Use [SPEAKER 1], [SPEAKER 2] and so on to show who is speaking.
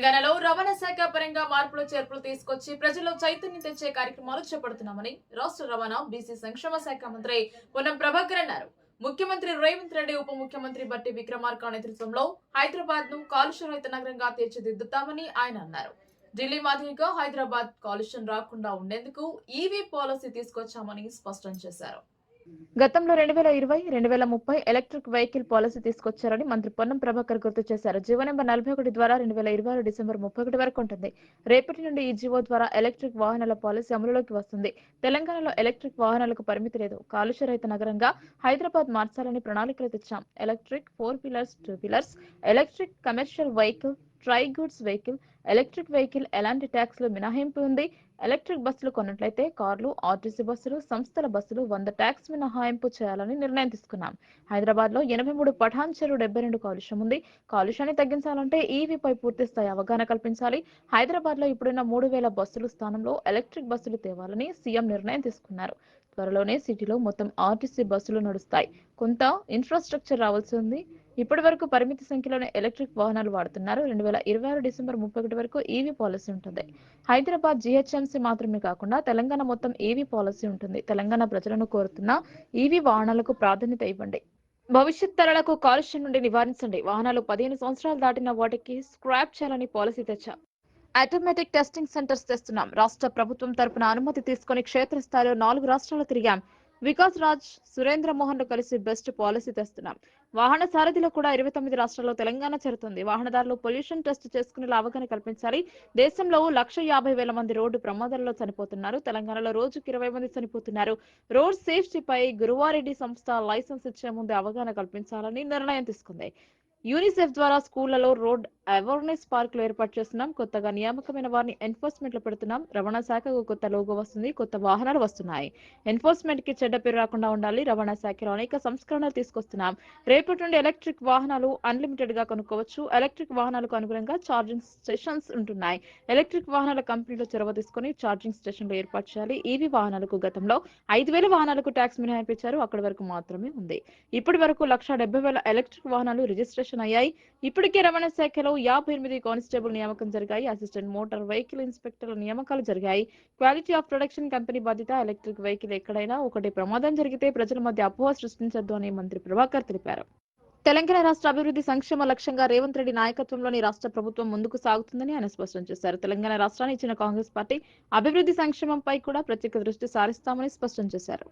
[SPEAKER 1] శాఖ పరంగా మార్పులు చేర్పులు తీసుకొచ్చి ప్రజల్లో చైతన్యం తెచ్చే కార్యక్రమాలు చేపడుతున్నామని రాష్ట్ర రవాణా బీసీ సంక్షేమ శాఖ మంత్రి పొన్నం ప్రభాకర్ అన్నారు. ముఖ్యమంత్రి రేవంత్ రెడ్డి ఉప ముఖ్యమంత్రి బట్టి విక్రమార్క నేతృత్వంలో హైదరాబాద్ను కాలుష్య రహిత నగరంగా తీర్చిదిద్దుతామని ఆయన అన్నారు. ఢిల్లీ మాదిరిగా హైదరాబాద్ కాలుష్యం రాకుండా ఉండేందుకు ఈవీ పాలసీ తీసుకొచ్చామని స్పష్టం చేశారు. గతంలో రెండు వేల ఇరవై రెండు వేల ముప్పై ఎలక్ట్రిక్ వెహికల్ పాలసీ తీసుకొచ్చారని మంత్రి పొన్నం ప్రభాకర్ గుర్తు చేశారు. జీవో నెంబర్ నలభై ఒకటి ద్వారా రెండు వేల ఇరవై ఆరు డిసెంబర్ ముప్పై ఒకటి వరకు ఉంటుంది. రేపటి నుండి ఈ జీవో ద్వారా ఎలక్ట్రిక్ వాహనాల పాలసీ అమలులోకి వస్తుంది. తెలంగాణలో ఎలక్ట్రిక్ వాహనాలకు పరిమితి లేదు. కాలుష్య రహిత నగరంగా హైదరాబాద్ మార్చాలని ప్రణాళికలు తెచ్చాం. Electric four wheelers two wheelers electric commercial vehicle tri goods vehicle electric vehicle ఎలాంటి ట్యాక్స్లు మినహాయింపు ఉంది? ఎలక్ట్రిక్ బస్సులు కొన్నట్లయితే కార్లు ఆర్టీసీ బస్సులు సంస్థల బస్సులు వంద ట్యాక్స్ మినహాయింపు చేయాలని నిర్ణయం తీసుకున్నాం. హైదరాబాద్లో ఎనభై మూడు పఠాన్ చెరువు డెబ్బై రెండు కాలుష్యం ఉంది. కాలుష్యాన్ని తగ్గించాలంటే ఈవీపై పూర్తి స్థాయి అవగాహన కల్పించాలి. హైదరాబాద్లో ఇప్పుడున్న మూడు వేల బస్సుల స్థానంలో ఎలక్ట్రిక్ బస్సులు తేవాలని సీఎం నిర్ణయం తీసుకున్నారు. త్వరలోనే సిటీలో మొత్తం ఆర్టీసీ బస్సులు నడుస్తాయి. కొంత ఇన్ఫ్రాస్ట్రక్చర్ రావాల్సి ఉంది. ఇప్పటి వరకు పరిమిత సంఖ్యలోనే ఎలక్ట్రిక్ వాహనాలు వాడుతున్నారు. రెండు వేల ఇరవై ఆరు డిసెంబర్ ముప్పై ఒకటి వరకు ఈవీ పాలసీ ఉంటుంది. హైదరాబాద్ జీహెచ్ఎంసీ మాత్రమే కాకుండా తెలంగాణ మొత్తం ఈవీ పాలసీ ఉంటుంది. తెలంగాణ ప్రజలను కోరుతున్న ఈవీ వాహనాలకు ప్రాధాన్యత ఇవ్వండి. భవిష్యత్ తరాలకు కాలుష్యం నుండి నివారించండి. వాహనాలు పదిహేను సంవత్సరాలు దాటిన వాటికి స్క్రాప్ చేయాలని పాలసీ తెచ్చా. ఆటోమేటిక్ టెస్టింగ్ సెంటర్స్ తెస్తున్నాం. రాష్ట్ర ప్రభుత్వం తరపున అనుమతి తీసుకొని క్షేత్రస్థాయిలో నాలుగు రాష్ట్రాలు తిరిగాం. వికాస్ రాజ్ సురేంద్ర మోహన్ కలిసి బెస్ట్ పాలసీ తెస్తున్నాం. వాహన సారథిలో కూడా ఇరవై తొమ్మిది రాష్ట్రాల్లో తెలంగాణ చేరుతుంది. వాహనదారులు పొల్యూషన్ టెస్ట్ చేసుకునేలా అవగాహన కల్పించాలి. దేశంలో లక్ష యాభై వేల మంది రోడ్డు ప్రమాదాల్లో చనిపోతున్నారు. తెలంగాణలో రోజుకి ఇరవై మంది చనిపోతున్నారు. రోడ్ సేఫ్టీపై గురువారెడ్డి సంస్థ లైసెన్స్ ఇచ్చే ముందు అవగాహన కల్పించాలని నిర్ణయం తీసుకుంది. యూనిసెఫ్ ద్వారా స్కూళ్ళలో రోడ్ అవేర్నెస్ పార్కులు ఏర్పాటు చేస్తున్నాం. కొత్తగా నియామకమైన వారిని ఎన్ఫోర్స్మెంట్లో పెడుతున్నాం. రవాణా శాఖకు కొత్త లోగో వస్తుంది కొత్త వాహనాలు వస్తున్నాయి. ఎన్ఫోర్స్మెంట్కి చెడ్డ పేరు రాకుండా ఉండాలి. రవాణా శాఖలో అనేక సంస్కరణలు తీసుకొస్తున్నాం. రేపటి నుండి ఎలక్ట్రిక్ వాహనాలు అన్లిమిటెడ్గా కొనుక్కోవచ్చు. ఎలక్ట్రిక్ వాహనాలకు అనుగుణంగా ఛార్జింగ్ స్టేషన్స్ ఉంటున్నాయి. ఎలక్ట్రిక్ వాహనాల కంపెనీలు చొరవ తీసుకొని ఛార్జింగ్ స్టేషన్లు ఏర్పాటు చేయాలి. ఈవీ వాహనాలకు గతంలో ఐదు వేల వాహనాలకు ట్యాక్స్ మినహాయించారు అక్కడి వరకు మాత్రమే ఉంది. ఇప్పటి వరకు లక్ష డెబ్బై వేల ఎలక్ట్రిక్ వాహనాలు రిజిస్ట్రేషన్ అయ్యాయి. ఇప్పటికే రవాణా శాఖలో యాభై ఎనిమిది కానిస్టేబుల్ నియామకం జరిగాయి. అసిస్టెంట్ మోటార్ వెహికల్ ఇన్స్పెక్టర్ల నియామకాలు జరిగాయి. క్వాలిటీ ఆఫ్ ప్రొడక్షన్ కంపెనీ బాధ్యత ఎలక్ట్రిక్ వెహికల్ ఎక్కడైనా ఒకటి ప్రమాదం జరిగితే ప్రజల మధ్య అపోహ సృష్టించొద్దు అని మంత్రి ప్రభాకర్ తెలిపారు. తెలంగాణ రాష్ట్ర అభివృద్ధి సంక్షేమ లక్ష్యంగా రేవంత్ రెడ్డి నాయకత్వంలోని రాష్ట్ర ప్రభుత్వం ముందుకు సాగుతుందని ఆయన స్పష్టం చేశారు. తెలంగాణ రాష్ట్రాన్ని ఇచ్చిన కాంగ్రెస్ పార్టీ అభివృద్ధి సంక్షేమంపై కూడా ప్రత్యేక దృష్టి సారిస్తామని స్పష్టం చేశారు.